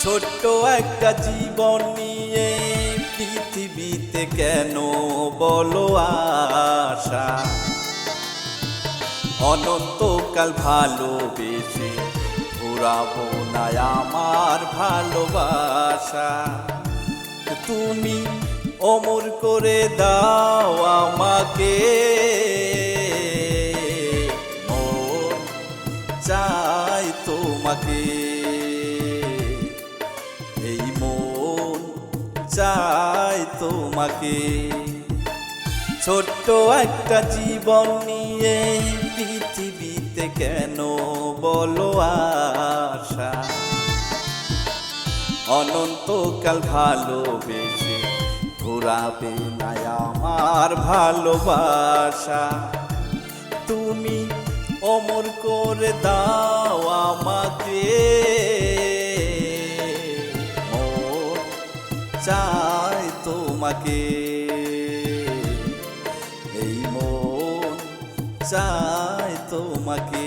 ছোট্ট একটা জীবন নিয়ে পৃথিবীতে কেন বলো আশা? অনন্তকাল ভালোবেসে ঘুরাবো না আমার ভালোবাসা। তুমি অমর করে দাও আমাকে। চাই তোমাকে। ছোট্ট একটা জীবন নিয়ে পৃথিবীতে কেন বলো আশা? অনন্তকাল ভালোবেসে ঘোরাবে না আমার ভালোবাসা। তুমি অমর করে দাও আমাকে। চাই তোমাকে। এই মন চাই তোমাকে।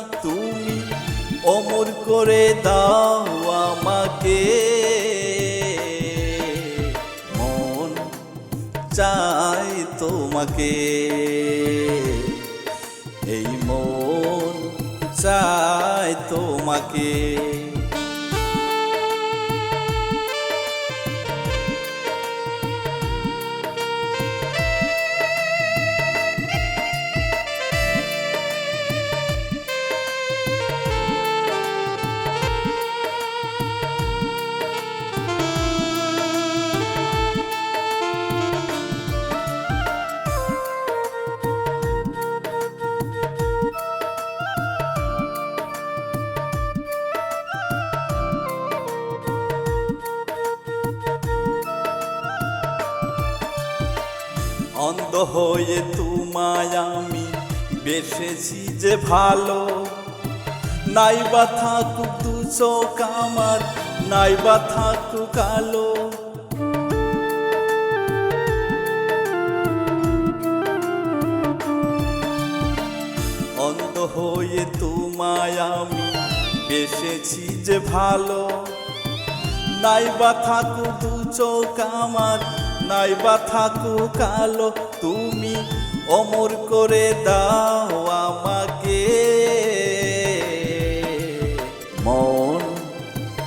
অমর করে দাও আমাকে। মন চাই তোমাকে। এই মন চাই তোমাকে। অন্ধ হয়ে তোমায় আমি বেসেছি যে ভালো। নাইবা থাকুক দু চোখ আমার, নাইবা থাকুক কালো অন্ধ হয়ে তোমায় আমি বেসেছি যে ভালো। নাইবা থাকু দু চোখ আমার নাইবা থাকু কালো, তুমি অমর করে দাও আমাকে। মন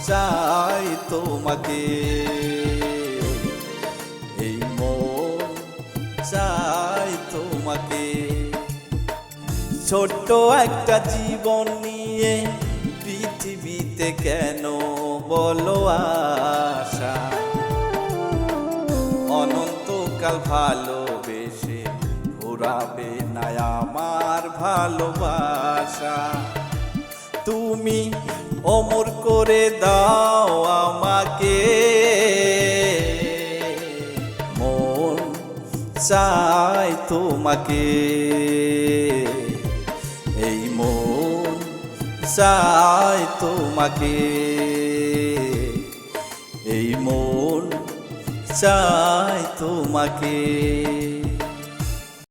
চাই তোমাকে। এই মন চাই তোমাকে। ছোট্ট একটা জীবন নিয়ে পৃথিবীতে কেন বলো আশা? অনন্তকাল ভালোবেসে ঘোরাবে না আমার ভালোবাসা। তুমি অমর করে দাও আমাকে। মন চাই তোমাকে। এই মন চাই তোমাকে। এই মন চাই তোমাকে।